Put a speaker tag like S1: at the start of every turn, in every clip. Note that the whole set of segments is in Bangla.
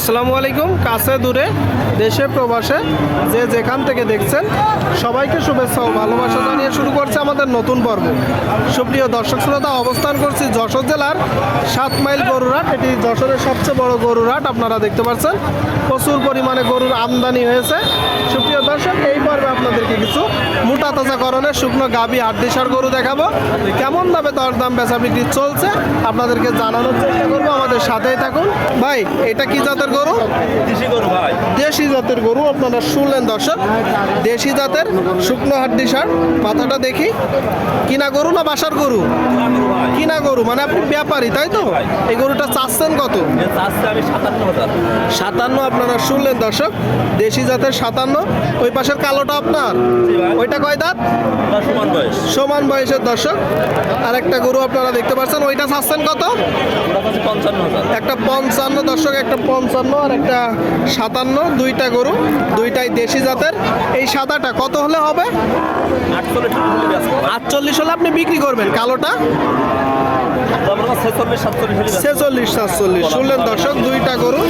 S1: আসসালামু আলাইকুম, কাছে দূরে, দেশে, প্রবাসে, যে যেখান থেকে দেখছেন, সবাইকে শুভেচ্ছা ও ভালোবাসা জানিয়ে শুরু করছে আমাদের নতুন পর্ব। সুপ্রিয় দর্শক শ্রোতা, অবস্থান করছি যশোর জেলার সাত মাইল গরুরাট এটি যশোরের সবচেয়ে বড় গরুরহাট, আপনারা দেখতে পাচ্ছেন। প্রচুর পরিমাণে গরুর আমদানি হয়েছে। সুপ্রিয় দর্শক, এই পর্বে আপনাদেরকে কিছু মোটা তাজাকরণের শুকনো গাবি হাড্ডিসার গরু দেখাবো। কেমন দামে দরদাম বেচা বিক্রি চলছে আপনাদেরকে জানানোর চেষ্টা করব। আমাদের সাথেই থাকুন। ভাই এটা কি জাতের গরু?
S2: দেশি গরু ভাই।
S1: দেশি জাতের গরু আপনারা শুনলেন দর্শক। দেশি জাতের শুকনো হাড্ডি সার মাথাটা দেখি। কিনা গরু না বাসার গরু? কিনা গরু মানে আপনি ব্যাপারী তাই তো? এই গরুটা চাচ্ছেন কত?
S2: সাতান্ন
S1: আপনারা শুনলেন দর্শক। দেশি জাতের সাতান্ন। ওই পাশের কালোটা আপনার? ওইটা কয় দাঁত?
S2: সমান বয়স?
S1: সমান বয়সের দর্শক। আর একটা গরু আপনারা দেখতে পাচ্ছেন ওইটা ছাড়ছেন কত? একটা পঞ্চান্ন দর্শক একটা পঞ্চান্ন আর একটা সাতান্ন দুইটা গরু দুইটাই দেশি জাতের। এই সাদাটা কত হলে হবে?
S2: আটচল্লিশ হলে
S1: আটচল্লিশ হলে আপনি বিক্রি করবেন কালোটা?
S2: ছেচল্লিশ সাতচল্লিশ
S1: শুনলেন দর্শক দুইটা গরু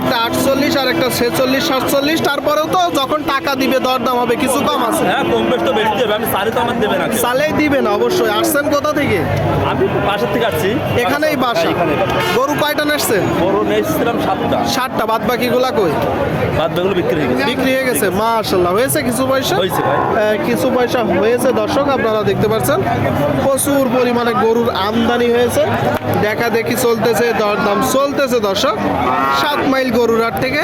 S1: একটা আটচল্লিশ আর একটা ছেচল্লিশ সাতচল্লিশ। তারপরেও তো যখন টাকা দিবে দরদাম হবে কিছু কম আছে।
S2: হ্যাঁ কম বেশ তো বেশি দেবে আমি তো আমার দেবে না।
S1: সালেই দিবেন অবশ্যই। আসছেন কোথা থেকে?
S2: আমি থেকে আসছি।
S1: এখানেই বাসা।
S2: হ্যাঁ,
S1: গরু কয়টা নেসছেন
S2: বড় নিয়েছিলাম সাতটা।
S1: ষাটটা বাদ বাকিগুলা কই?
S2: বাদ বাকিগুলো বিক্রি হয়ে গেছে।
S1: বিক্রি হয়ে গেছে মাশাল্লাহ হয়েছে কিছু পয়সা?
S2: হয়েছে ভাই।
S1: কিছু পয়সা হয়েছে দর্শক আপনারা দেখতে পাচ্ছেন। প্রচুর পরিমাণে গরুর আমদানি হয়েছে। দেখা দেখি চলতেছে, দরদাম চলতেছে দর্শক। সাত মাইল গরুর হাট থেকে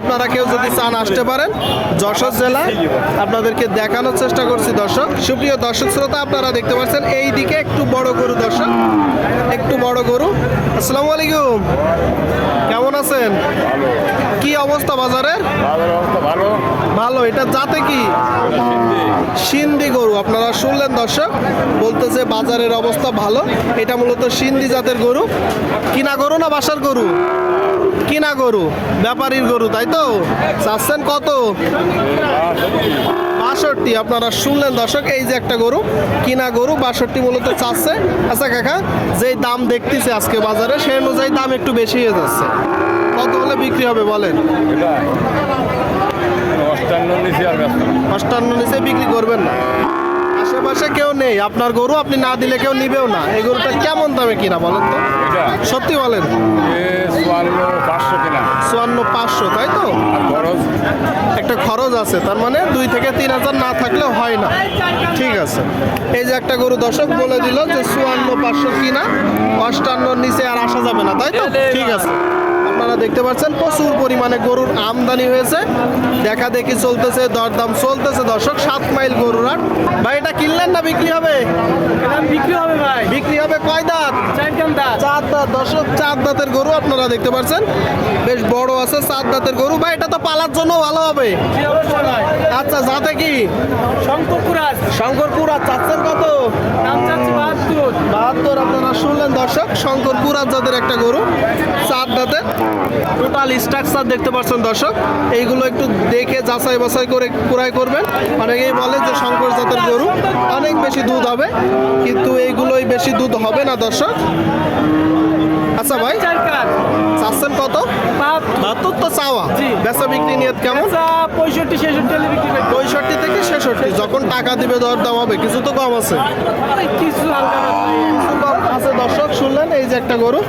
S1: আপনারা কেউ যদি চান আসতে পারেন, যশোর জেলা আপনাদেরকে দেখানোর চেষ্টা করছি দর্শক। সুপ্রিয় দর্শক শ্রোতা, আপনারা দেখতে পাচ্ছেন এই দিকে একটু বড় গরু দর্শক। একটু বড় গরু। আসসালামু আলাইকুম। কেমন আছেন? কি অবস্থা বাজারের?
S3: বাজার অবস্থা ভালো।
S1: ভালো, এটা যাতে কি? সিন্ধি গরু, আপনারা শুনলেন দর্শক, বলতেছে বাজারের অবস্থা ভালো, এটা মূলত সিন্ধি জাতের গরু। কিনা গরু না বাসার গরু? কিনা গরু, ব্যাপারীর গরু, তাই তো? চাচ্ছেন কত? বাষট্টি, আপনারা শুনলেন দর্শক, এই যে একটা গরু, কিনা গরু, বাষট্টি মূলত চাচ্ছে। আচ্ছা কাকা, যেই দাম দেখতেছে আজকে বাজারে, সেই অনুযায়ী দাম একটু বেশি হয়ে যাচ্ছে। কত হলে বিক্রি হবে, বলেন?
S3: অষ্টান্ন নিচে আর
S1: অষ্টান্ন নিচে বিক্রি করবেন না। আশেপাশে কেউ নেই আপনার গরু আপনি না দিলে কেউ নিবেও না। এই গরুটা কেমন দামে কিনা বলেন তো? সত্যি বলেন।
S3: চুয়ান্ন পাঁচশো
S1: তাই তো?
S3: খরচ?
S1: একটা খরচ আছে তার মানে দুই থেকে তিন হাজার না থাকলে হয় না। ঠিক আছে। এই যে একটা গরু দর্শক বলে দিল যে চুয়ান্ন পাঁচশো কিনা অষ্টান্নর নিচে আর আসা যাবে না তাই তো? ঠিক আছে। আপনারা দেখতে পাচ্ছেন প্রচুর পরিমাণে গরুর আমদানি হয়েছে। দেখা দেখি চলতেছে দরদাম চলতেছে। দর্শক সাত মাইল গরুর হাট। ভাই এটা কিনলেন না বিক্রি হবে?
S4: বিক্রি হবে ভাই।
S1: বিক্রি হবে কয় দাঁত?
S4: চার দাঁত।
S1: দর্শক চার দাঁতের গরু আপনারা দেখতে পাচ্ছেন। বেশ বড় আছে চার দাঁতের গরু। ভাই এটা তো পালার জন্য ভালো হবে। আচ্ছা যাতে কি?
S4: শঙ্করপুর
S1: শঙ্করপুর আর চাচ্ছেন কত
S4: নাম চাচ্ছি বাহাত্তর
S1: বাহাত্তর আপনারা শুনলেন দর্শক, শঙ্করপুর আর জাতের একটা গরু চার দাঁতের টোটাল স্ট্রাকচার দেখতে পাচ্ছেন দর্শক। এইগুলো একটু দেখে যাচাই বাছাই করে ক্রয় করবেন। অনেকেই বলে যে শঙ্কর জাতের গরু অনেক বেশি দুধ হবে, কিন্তু এইগুলোই বেশি দুধ হবে না দর্শক। আচ্ছা ভাই চাচ্ছেন কত?
S4: বাহাত্তর।
S1: তো চাওয়া। বেচা বিক্রি নিয়ত কেমন?
S4: পঁয়ষট্টি ছেষট্টি হলে বিক্রি
S1: পঁয়ষট্টি থেকে ছেষট্টি। যখন টাকা দিবে দর দাম হবে কিছু তো কম আছে।
S4: কিছু
S1: আছে। দর্শক শুনলেন? এই যে একটা গরু।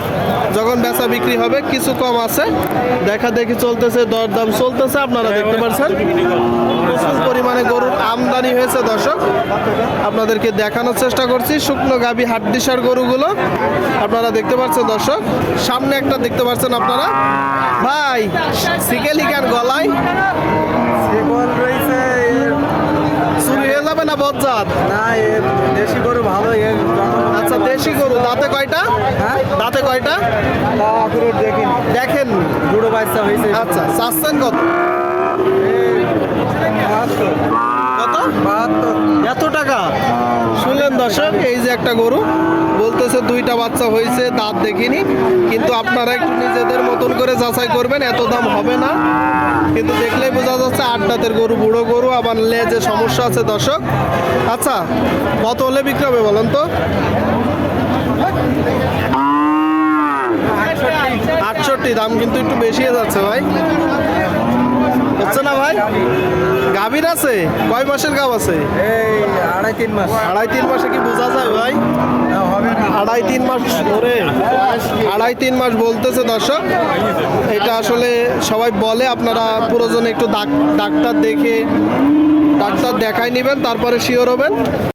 S1: যখন বেচা বিক্রি হবে কিছু কম আছে। দেখা দেখি চলতেছে দরদাম চলতেছে আপনারা দেখতে পাচ্ছেন। প্রচুর পরিমাণে গরুর আমদানি হয়েছে দর্শক। আপনাদেরকে দেখানোর চেষ্টা করছি শুকনো গাবি হাড্ডিসার গরুগুলো। আপনারা দেখতে পাচ্ছেন দর্শক। সামনে একটা দেখতে পাচ্ছেন আপনারা। ভাই সিকেলি কেন গলায় হয়ে যাবে না বজ্জাত?
S4: না দেশি গরু ভালো
S1: আচ্ছা দেশি গরু। দাঁতে কয়টা? দাঁতে কয়টা?
S4: দেখিনি।
S1: দেখেন
S4: বুড়ো বাচ্চা হয়েছে
S1: আচ্ছা চাচ্ছেন কত? কত?
S4: বাহাত্তর
S1: এত টাকা দর্শক, এই যে একটা গরু, বলতেছে দুইটা বাচ্চা হয়েছে, দাঁত দেখিনি, কিন্তু আপনারা একটু নিজেদের মতন করে যাচাই করবেন, এত দাম হবে না। কিন্তু দেখলেই বোঝা যাচ্ছে আট দাঁতের গরু, বুড়ো গরু, আবার লেজে সমস্যা আছে দর্শক। আচ্ছা কত হলে বিক্রি হবে বলেন তো? আটষট্টি, দাম কিন্তু একটু বেশি যাচ্ছে ভাই। হচ্ছে না ভাই? গাভীর আছে? কয় মাসের গাভ আছে?
S4: এই আড়াই তিন মাস।
S1: আড়াই তিন মাসে কি বোঝা যায় ভাই? আড়াই তিন মাস ধরে। আড়াই তিন মাস বলতেছে দর্শক। এটা আসলে সবাই বলে আপনারা পুরোজন একটু ডাক- ডাক্তার দেখে ডাক্তার দেখাই নেবেন তারপরে শিওর হবেন।